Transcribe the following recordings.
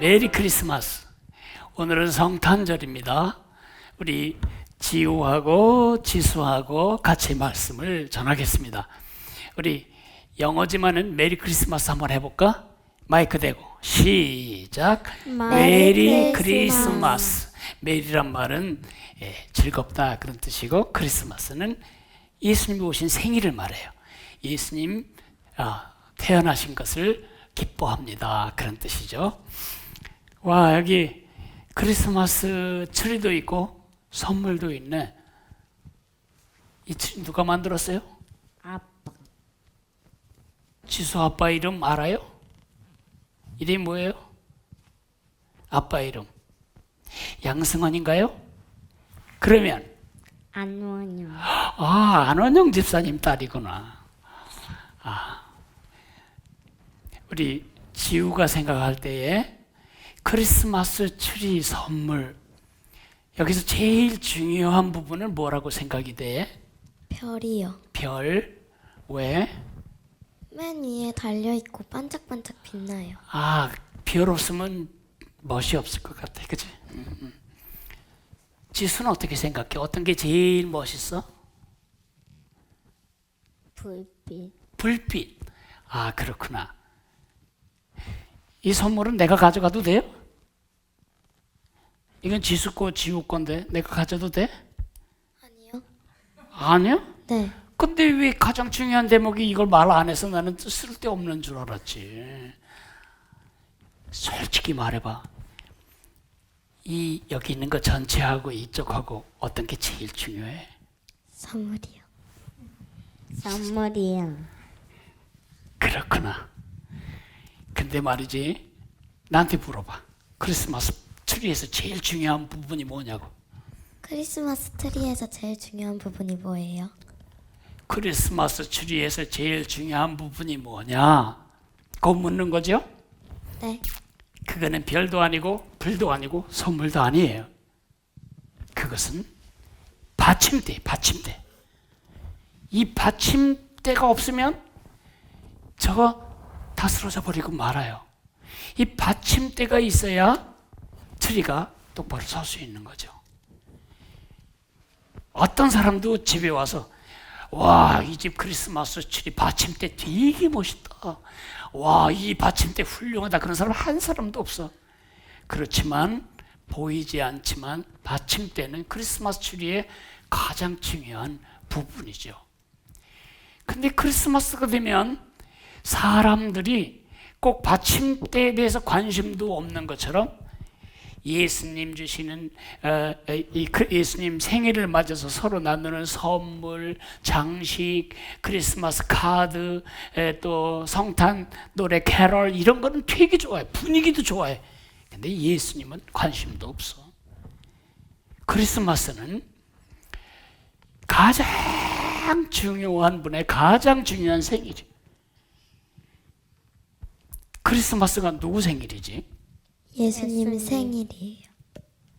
메리 크리스마스. 오늘은 성탄절입니다. 우리 지우하고 지수하고 같이 말씀을 전하겠습니다. 우리 영어지만은 메리 크리스마스 한번 해볼까? 마이크 대고 시작. 메리 크리스마스. 메리란 말은 예, 즐겁다 그런 뜻이고 크리스마스는 예수님이 오신 생일을 말해요. 예수님 아, 태어나신 것을 기뻐합니다 그런 뜻이죠. 와 여기 크리스마스 트리도 있고 선물도 있네. 이 트리 누가 만들었어요? 아빠 지수 아빠 이름 알아요? 이름이 뭐예요? 아빠 이름 양승환인가요? 그러면 안원영 아 안원영 집사님 딸이구나. 아 우리 지우가 생각할 때에 크리스마스 트리 선물 여기서 제일 중요한 부분은 뭐라고 생각이 돼? 별이요. 별 왜? 맨 위에 달려 있고 반짝반짝 빛나요. 아, 별 없으면 멋이 없을 것 같아. 그지? 음, 음. 지수는 어떻게 생각해? 어떤 게 제일 멋있어? 불빛 불빛. 아, 그렇구나. 이 선물은 내가 가져가도 돼요? 이건 지수 거, 지우 건데 내가 가져도 돼? 아니요? 아니요? 네. 근데 왜 가장 중요한 대목이 이걸 말 안 해서 나는 쓸데없는 줄 알았지. 솔직히 말해봐. 이 여기 있는 거 전체하고 이쪽하고 어떤 게 제일 중요해? 선물이요. 선물이요 그렇구나. 근데 말이지 나한테 물어봐. 크리스마스 트리에서 제일 중요한 부분이 뭐냐고. 크리스마스 트리에서 제일 중요한 부분이 뭐예요? 크리스마스 트리에서 제일 중요한 부분이 뭐냐? 그거 묻는 거죠? 네. 그거는 별도 아니고 불도 아니고 선물도 아니에요. 그것은 받침대, 받침대. 이 받침대가 없으면 저거 다 쓰러져 버리고 말아요. 이 받침대가 있어야 트리가 똑바로 설 수 있는 거죠. 어떤 사람도 집에 와서 와, 이 집 크리스마스 트리 받침대 되게 멋있다. 와, 이 받침대 훌륭하다. 그런 사람 한 사람도 없어. 그렇지만 보이지 않지만 받침대는 크리스마스 트리의 가장 중요한 부분이죠. 근데 크리스마스가 되면 사람들이 꼭 받침대에 대해서 관심도 없는 것처럼 예수님 주시는 어, 이그 예수님 생일을 맞아서 서로 나누는 선물, 장식, 크리스마스 카드, 에, 또 성탄 노래 캐럴 이런 거는 되게 좋아해. 분위기도 좋아해. 근데 예수님은 관심도 없어. 크리스마스는 가장 중요한 분의 가장 중요한 생일이. 크리스마스가 누구 생일이지? 예수님. 생일이에요.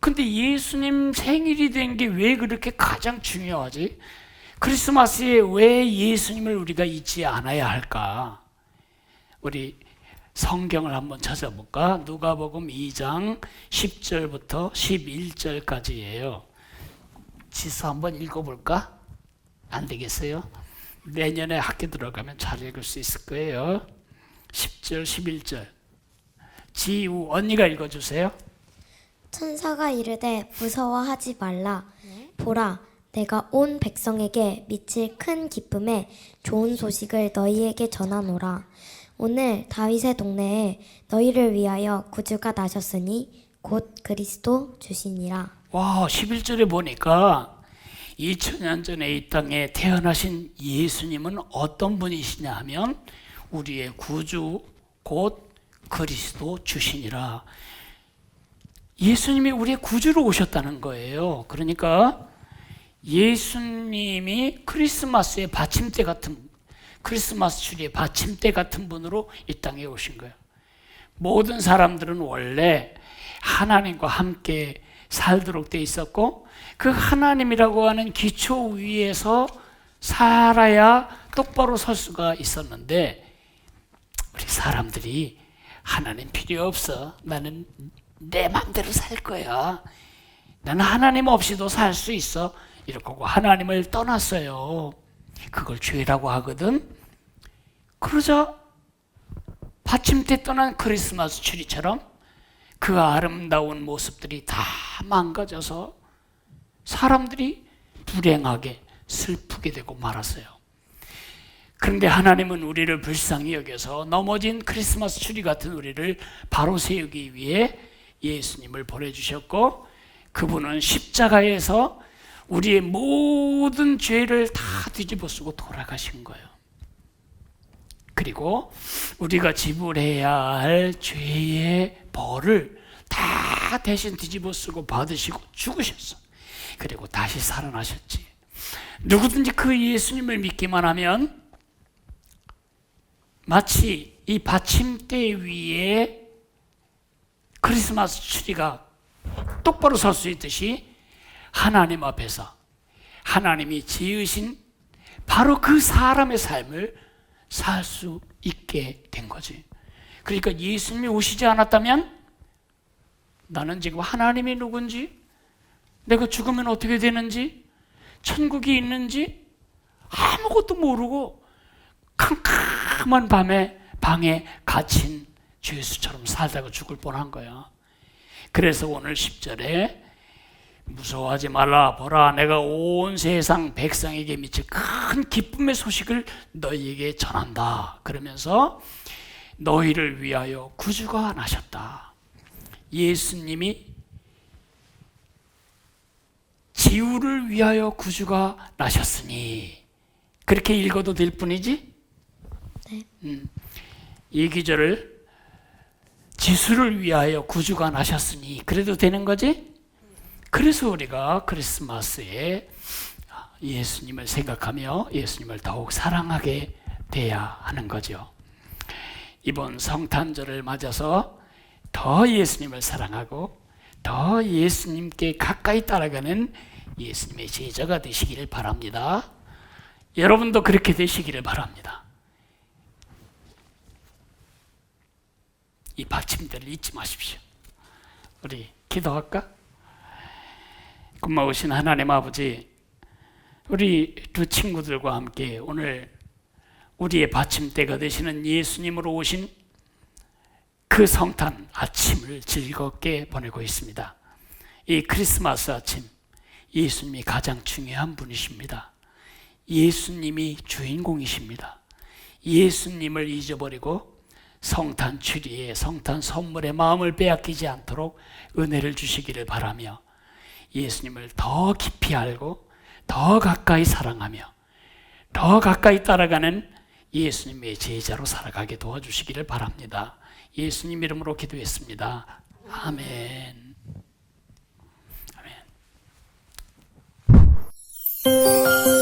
근데 예수님 생일이 된 게 왜 그렇게 가장 중요하지? 크리스마스에 왜 예수님을 우리가 잊지 않아야 할까? 우리 성경을 한번 찾아볼까? 누가복음 2장 10절부터 11절까지예요. 지수 한번 읽어볼까? 안 되겠어요? 내년에 학교 들어가면 잘 읽을 수 있을 거예요. 10절, 11절. 지우 언니가 읽어주세요. 천사가 이르되 무서워하지 말라. 보라, 내가 온 백성에게 미칠 큰 기쁨에 좋은 소식을 너희에게 전하노라. 오늘 다윗의 동네에 너희를 위하여 구주가 나셨으니 곧 그리스도 주시니라. 와, 11절에 보니까 2000년 전에 이 땅에 태어나신 예수님은 어떤 분이시냐 하면 우리의 구주 곧 그리스도 주시니라. 예수님이 우리의 구주로 오셨다는 거예요. 그러니까 예수님이 크리스마스의 받침대 같은 크리스마스 추리의 받침대 같은 분으로 이 땅에 오신 거예요. 모든 사람들은 원래 하나님과 함께 살도록 돼 있었고 그 하나님이라고 하는 기초 위에서 살아야 똑바로 설 수가 있었는데 우리 사람들이 하나님 필요 없어. 나는 내 마음대로 살 거야. 나는 하나님 없이도 살 수 있어. 이렇게 하고 하나님을 떠났어요. 그걸 죄라고 하거든. 그러자 받침대 떠난 크리스마스 트리처럼 그 아름다운 모습들이 다 망가져서 사람들이 불행하게 슬프게 되고 말았어요. 그런데 하나님은 우리를 불쌍히 여겨서 넘어진 크리스마스 추리 같은 우리를 바로 세우기 위해 예수님을 보내주셨고 그분은 십자가에서 우리의 모든 죄를 다 뒤집어 쓰고 돌아가신 거예요. 그리고 우리가 지불해야 할 죄의 벌을 다 대신 뒤집어 쓰고 받으시고 죽으셨어. 그리고 다시 살아나셨지. 누구든지 그 예수님을 믿기만 하면 마치 이 받침대 위에 크리스마스 트리가 똑바로 설 수 있듯이 하나님 앞에서 하나님이 지으신 바로 그 사람의 삶을 살 수 있게 된 거지. 그러니까 예수님이 오시지 않았다면 나는 지금 하나님이 누군지, 내가 죽으면 어떻게 되는지, 천국이 있는지 아무것도 모르고 캄캄한 밤에 방에 갇힌 죄수처럼 살다가 죽을 뻔한 거야. 그래서 오늘 10절에 무서워하지 말라 보라 내가 온 세상 백성에게 미칠 큰 기쁨의 소식을 너희에게 전한다. 그러면서 너희를 위하여 구주가 나셨다. 예수님이 지우를 위하여 구주가 나셨으니 그렇게 읽어도 될 뿐이지? 음, 이 기절을 지수를 위하여 구주가 나셨으니 그래도 되는 거지? 그래서 우리가 크리스마스에 예수님을 생각하며 예수님을 더욱 사랑하게 돼야 하는 거죠. 이번 성탄절을 맞아서 더 예수님을 사랑하고 더 예수님께 가까이 따라가는 예수님의 제자가 되시기를 바랍니다. 여러분도 그렇게 되시기를 바랍니다. 이 받침대를 잊지 마십시오. 우리 기도할까? 고마우신 하나님 아버지, 우리 두 친구들과 함께 오늘 우리의 받침대가 되시는 예수님으로 오신 그 성탄 아침을 즐겁게 보내고 있습니다. 이 크리스마스 아침, 예수님이 가장 중요한 분이십니다. 예수님이 주인공이십니다. 예수님을 잊어버리고 성탄 추리에 성탄 선물에 마음을 빼앗기지 않도록 은혜를 주시기를 바라며 예수님을 더 깊이 알고 더 가까이 사랑하며 더 가까이 따라가는 예수님의 제자로 살아가게 도와주시기를 바랍니다. 예수님 이름으로 기도했습니다. 아멘. 아멘.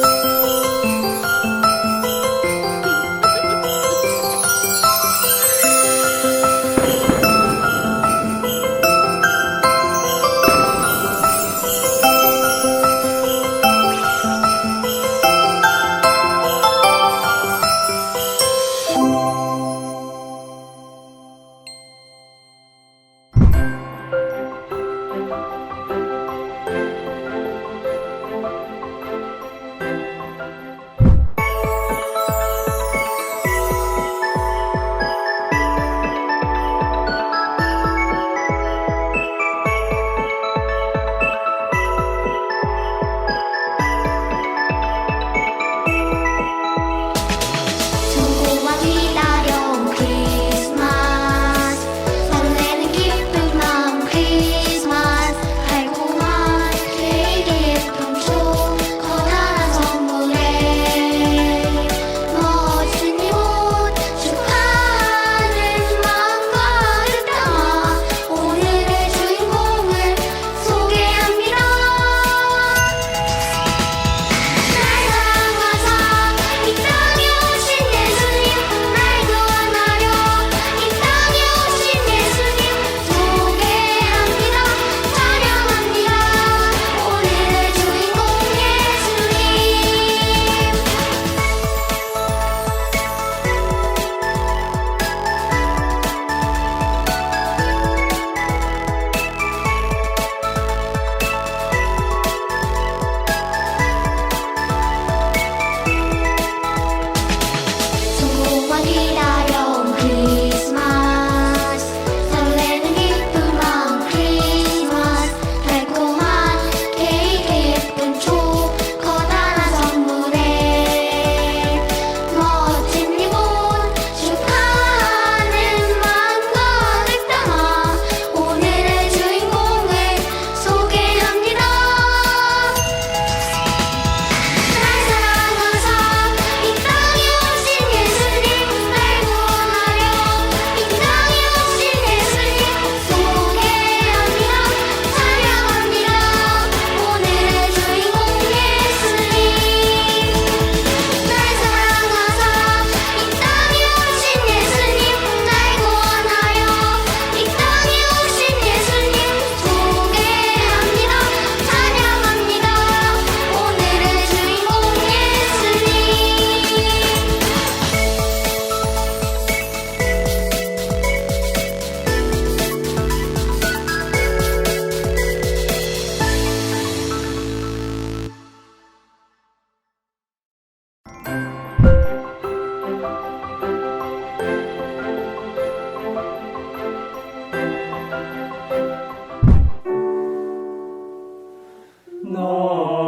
No.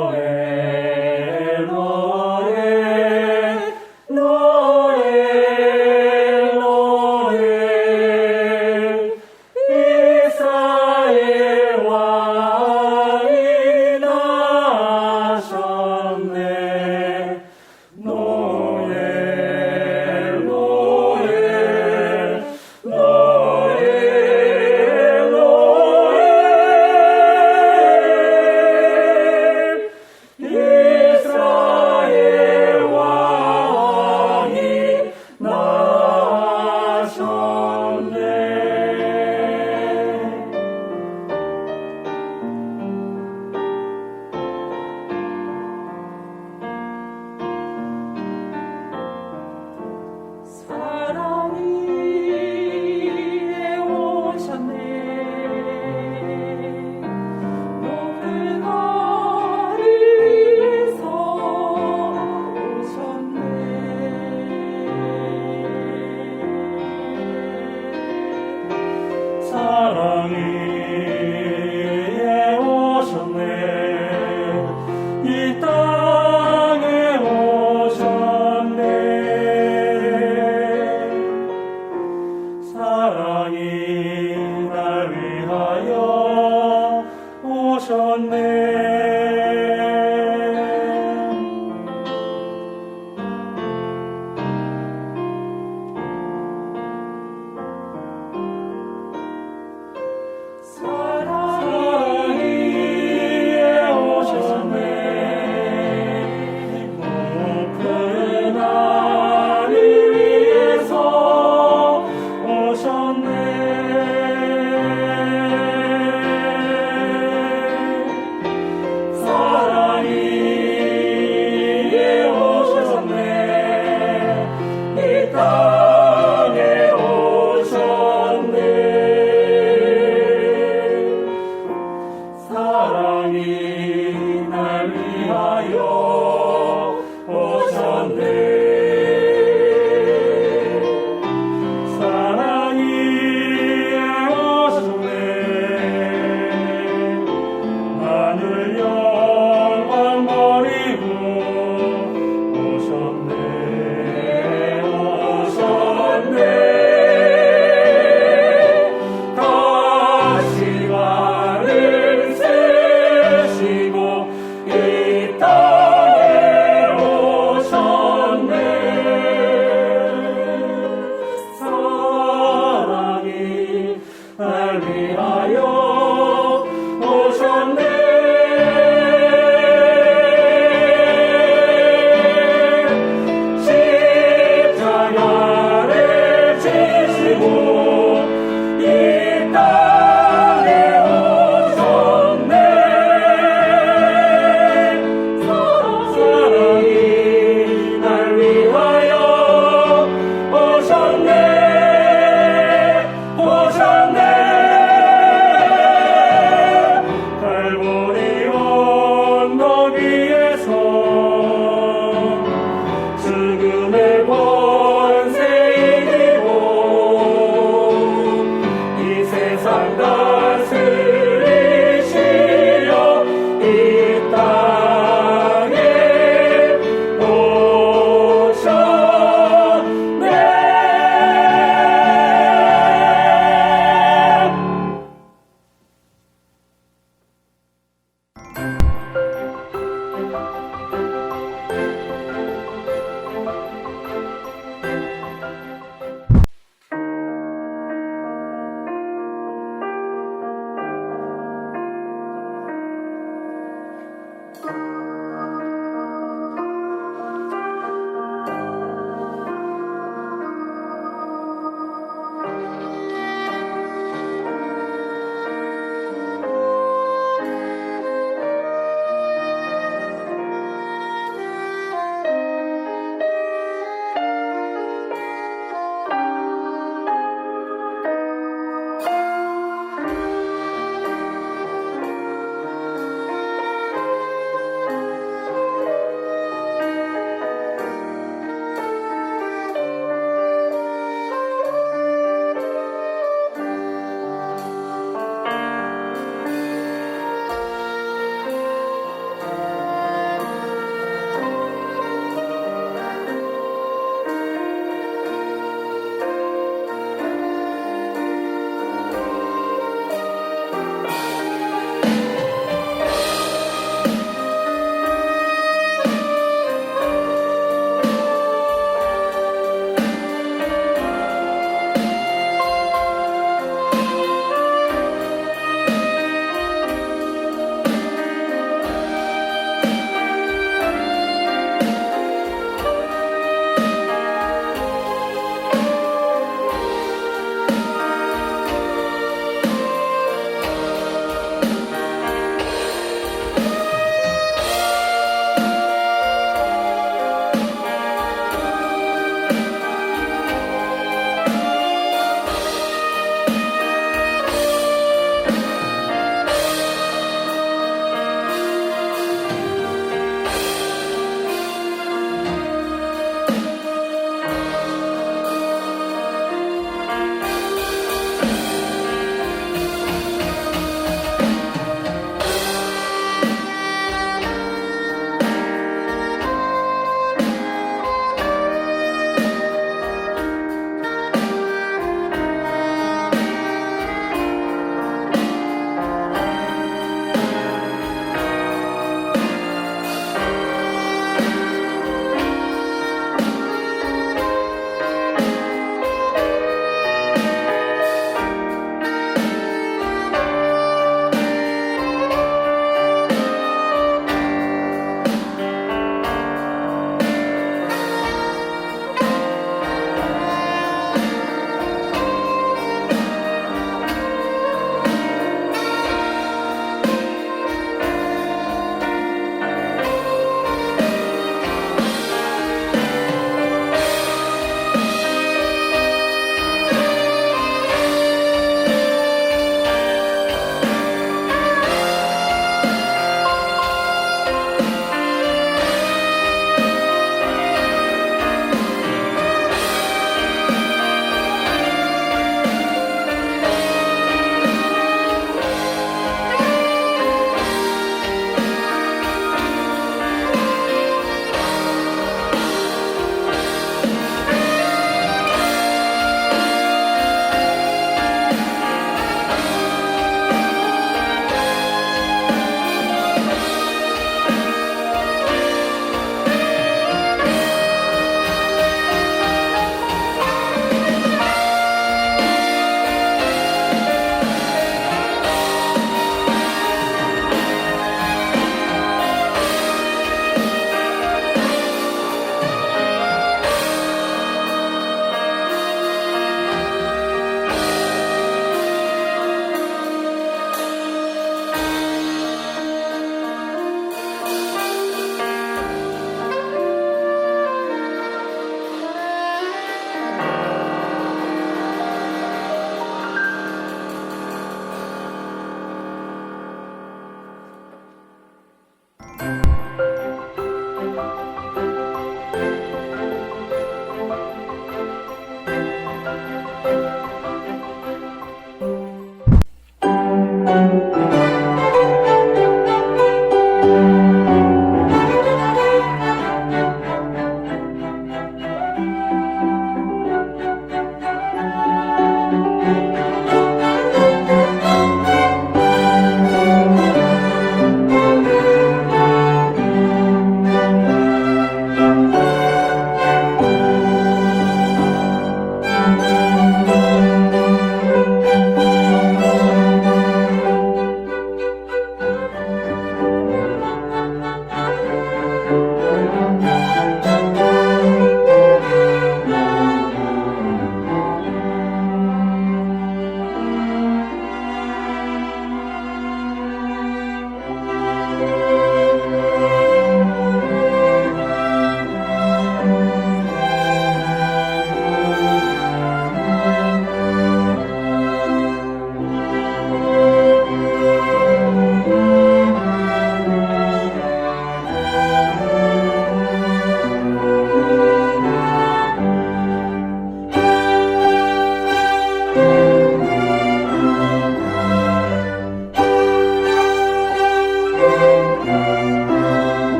하